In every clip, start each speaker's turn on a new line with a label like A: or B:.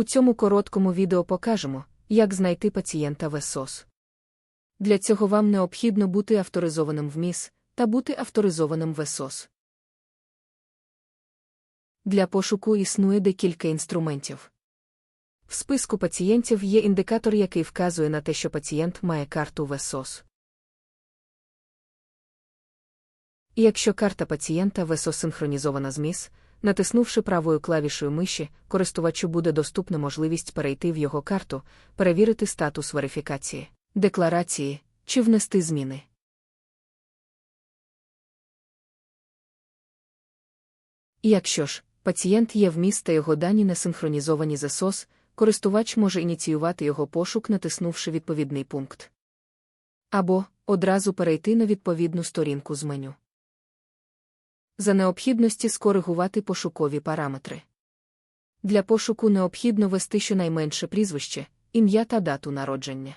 A: У цьому короткому відео покажемо, як знайти пацієнта в СОС. Для цього вам необхідно бути авторизованим в МІС та бути авторизованим в СОС. Для пошуку існує декілька інструментів. В списку пацієнтів є індикатор, який вказує на те, що пацієнт має карту в І якщо карта пацієнта в СОС синхронізована з МІС, натиснувши правою клавішою миші, користувачу буде доступна можливість перейти в його карту, перевірити статус верифікації, декларації чи внести зміни. Якщо ж пацієнт є в МІС та його дані не синхронізовані з СОС, користувач може ініціювати його пошук, натиснувши відповідний пункт. Або одразу перейти на відповідну сторінку з меню. За необхідності скоригувати пошукові параметри. Для пошуку необхідно ввести щонайменше прізвище, ім'я та дату народження.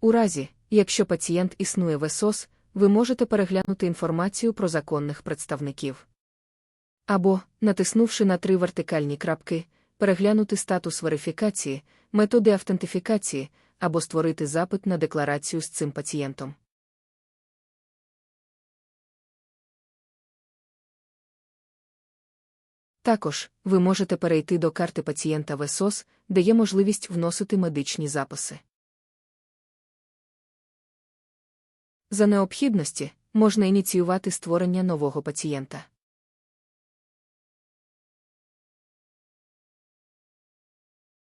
A: У разі, якщо пацієнт існує в СОС, ви можете переглянути інформацію про законних представників. Або, натиснувши на три вертикальні крапки, переглянути статус верифікації, методи автентифікації або створити запит на декларацію з цим пацієнтом. Також ви можете перейти до карти пацієнта в ЕСОС, де є можливість вносити медичні записи. За необхідності можна ініціювати створення нового пацієнта.